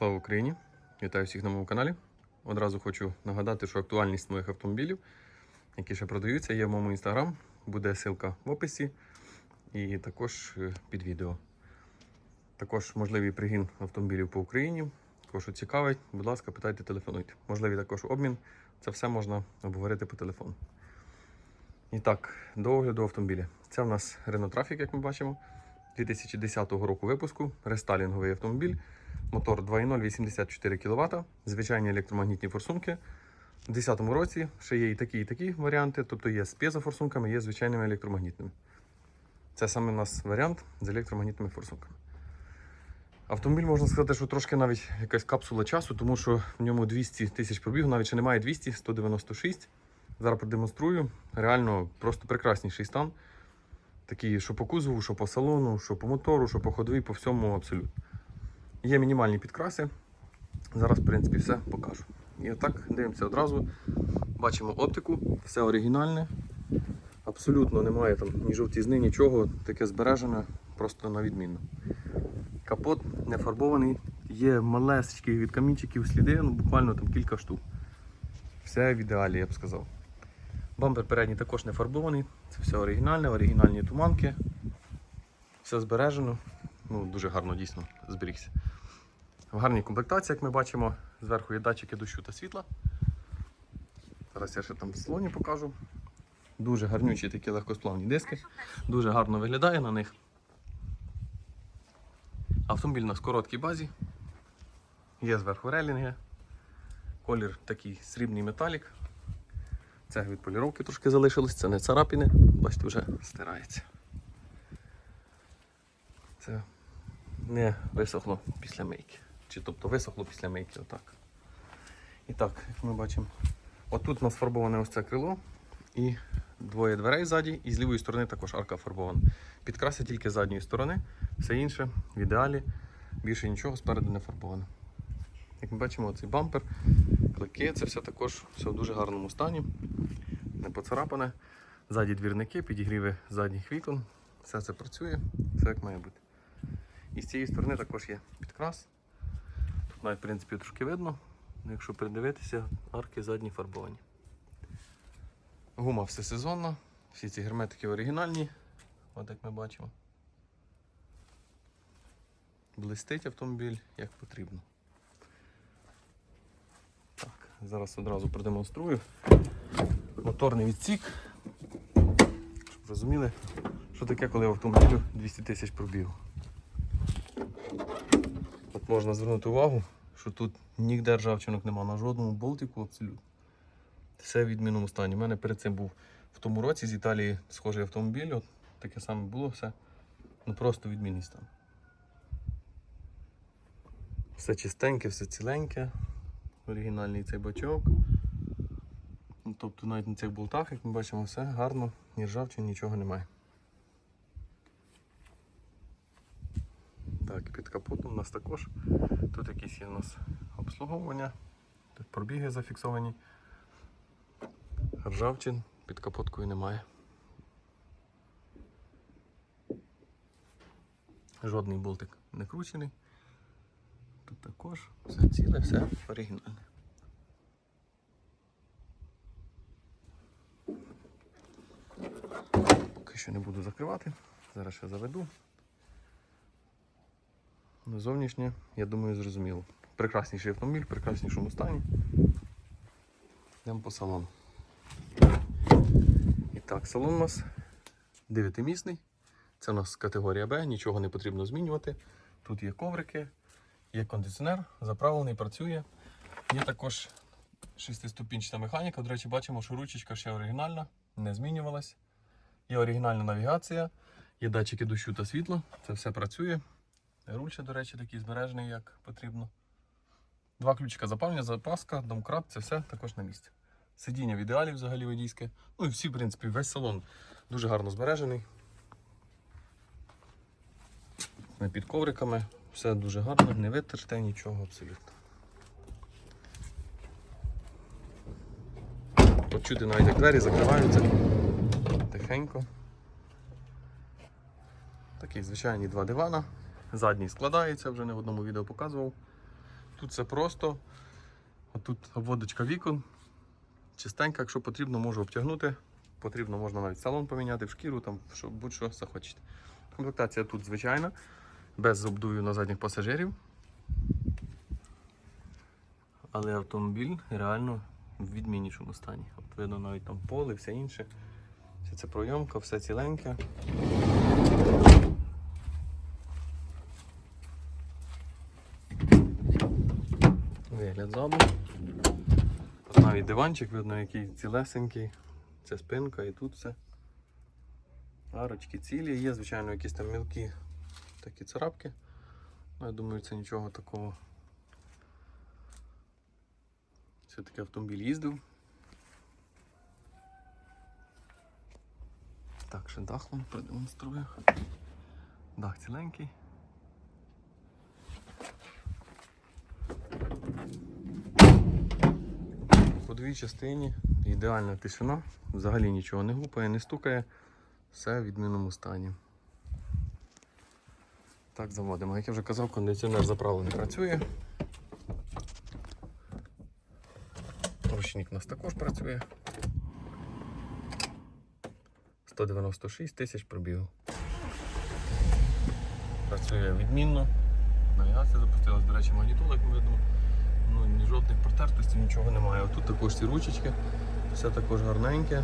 Слава Україні! Вітаю всіх на моєму каналі. Одразу хочу нагадати, що актуальність моїх автомобілів, які ще продаються, є в моєму інстаграм. Буде ссылка в описі і також е, під відео. Також можливий пригін автомобілів по Україні. Що цікавить, будь ласка, питайте, телефонуйте. Можливий також обмін. Це все можна обговорити по телефону. І так, до огляду автомобіля. Це в нас Renault Trafic, як ми бачимо, 2010 року випуску, рестайлінговий автомобіль. Мотор 2.0 84 кВт, звичайні електромагнітні форсунки. У 2010 році ще є і такі, і такі варіанти, тобто є з п'єзофорсунками, є звичайними електромагнітними. Це саме у нас варіант з електромагнітними форсунками. Автомобіль можна сказати, що трошки навіть якась капсула часу, тому що в ньому 200 тисяч пробігу, навіть ще немає 200, 196. Зараз продемонструю. Реально просто прекрасніший стан. Такий, що по кузову, що по салону, що по мотору, що по ходовій, по всьому абсолютно. Є мінімальні підкраси. Зараз, в принципі, все покажу. І отак дивимося одразу. Бачимо оптику, все оригінальне. Абсолютно немає там ні жовтізни, нічого, таке збережене, просто на відмінно. Капот не фарбований, є малесечкі від камінчиків сліди, ну буквально там кілька штук. Все в ідеалі, я б сказав. Бампер передній також не фарбований, це все оригінальне, оригінальні туманки. Все збережено. Ну, дуже гарно дійсно зберігся. В гарній комплектації, як ми бачимо, зверху є датчики дощу та світла. Зараз я ще там в салоні покажу. Дуже гарнючі такі легкосплавні диски. Дуже гарно виглядає на них. Автомобіль в короткій базі. Є зверху релінги. Колір такий срібний металік. Це від поліровки трошки залишилось, це не царапини, бачите, вже стирається. Це не висохло після мийки. Чи тобто висохло після мийки, отак. І так, як ми бачимо, отут у нас фарбоване ось це крило і двоє дверей ззаді, і з лівої сторони також арка фарбована. Підкраси тільки з задньої сторони, все інше в ідеалі, більше нічого спереду не фарбовано. Як ми бачимо, цей бампер, клики, це все також все в дуже гарному стані, не поцарапане. Ззаді двірники, підігріви задніх вікон, все це працює, все як має бути. І з цієї сторони також є підкрас. Навіть в принципі трошки видно, якщо придивитися, арки задні фарбовані. Гума всесезонна, всі ці герметики оригінальні, от як ми бачимо. Блистить автомобіль як потрібно. Так, зараз одразу продемонструю. Моторний відсік. Щоб розуміли, що таке, коли в автомобілю 200 тисяч пробігу. Можна звернути увагу, що тут ніде ржавчинок нема на жодному болтику абсолютно. Все в відмінному стані. У мене перед цим був в тому році з Італії схожий автомобіль, от таке саме було все. Ну просто відмінний стан. Все чистеньке, все ціленьке. Оригінальний цей бачок. Ну, Тобто навіть на цих болтах, як ми бачимо, все гарно, ні ржавчин, нічого немає. Так, під капотом у нас також. Тут якісь є у нас обслуговування, тут пробіги зафіксовані. Ржавчин під капоткою немає. Жодний болтик не кручений. Тут також все ціле, все оригінальне. Поки що не буду закривати. Зараз ще заведу. Зовнішнє, я думаю, зрозуміло. Прекрасніший автомобіль, прекраснішому стані. Йдемо по салону. І так, салон у нас 9-місний. Це у нас категорія Б, нічого не потрібно змінювати. Тут є коврики, є кондиціонер, заправлений, працює. Є також шестиступінчата механіка. До речі, бачимо, що ручечка ще оригінальна, не змінювалась. Є оригінальна навігація, є датчики дощу та світла. Це все працює. Руль ще, до речі, такий збережений, як потрібно. Два ключика запалення, запаска, домкрат, це все також на місці. Сидіння в ідеалі взагалі водійське. Ну і всі, в принципі, весь салон дуже гарно збережений. Під ковриками, все дуже гарно, не витерте нічого абсолютно. Почути навіть як двері закриваються тихенько. Такі звичайні два дивана. Задній складається, вже не в одному відео показував. Тут все просто. Отут обводочка вікон. Чистенька, якщо потрібно, можу обтягнути. Потрібно, можна навіть салон поміняти в шкіру, там, що, будь-що захочете. Комплектація тут звичайна, без обдувів на задніх пасажирів. Але автомобіль реально в відміннішому стані. От видно навіть там поле, все інше. Вся ця пройомка, все ціленьке. Вигляд ззаду. Тут навіть диванчик видно, який цілесенький. Це спинка і тут все. Арочки цілі. Є, звичайно, якісь там мілкі такі царапки. Ну, я думаю, це нічого такого. Все-таки автомобіль їздив. Так, ще дах вам продемонструю. Дах ціленький. Ходовій частині ідеальна тишина, взагалі нічого не гупає, не стукає, все в відмінному стані. Так, заводимо. Як я вже казав, кондиціонер заправлений працює. Ручник у нас також працює. 196 тисяч пробігу. Працює відмінно. Навігація запустилась, до речі, магнітола, як ми видно. Ну, ні жодних протертостей, нічого немає. Тут також ці ручечки, все також гарненьке.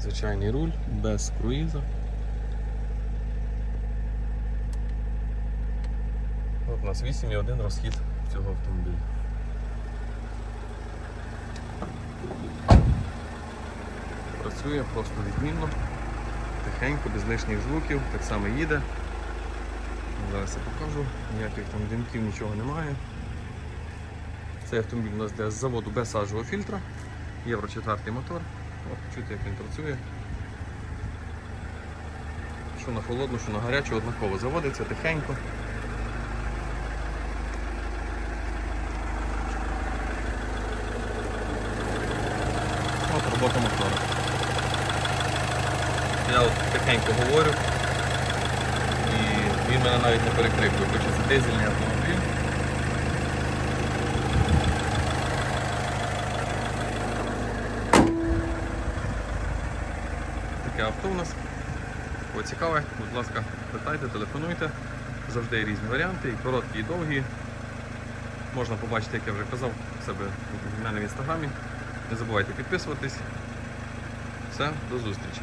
Звичайний руль, без круїза. От у нас 8,1 розхід цього автомобіля. Працює просто відмінно, тихенько, без лишніх звуків, так само їде. Зараз я покажу, ніяких там димків, нічого немає. Цей автомобіль у нас з заводу без сажового фільтра, Євро 4 мотор. От, чути, як він працює. Що на холодну, що на гарячу, однаково заводиться тихенько. От робота мотора. Я от тихенько говорю він мене навіть не перекрикує, хоча це дизельний автомобіль. Таке авто у нас. Кого цікаве, будь ласка, питайте, телефонуйте. Завжди є різні варіанти, і короткі, і довгі. Можна побачити, як я вже казав, у себе в мене в інстаграмі. Не забувайте підписуватись. Все, до зустрічі.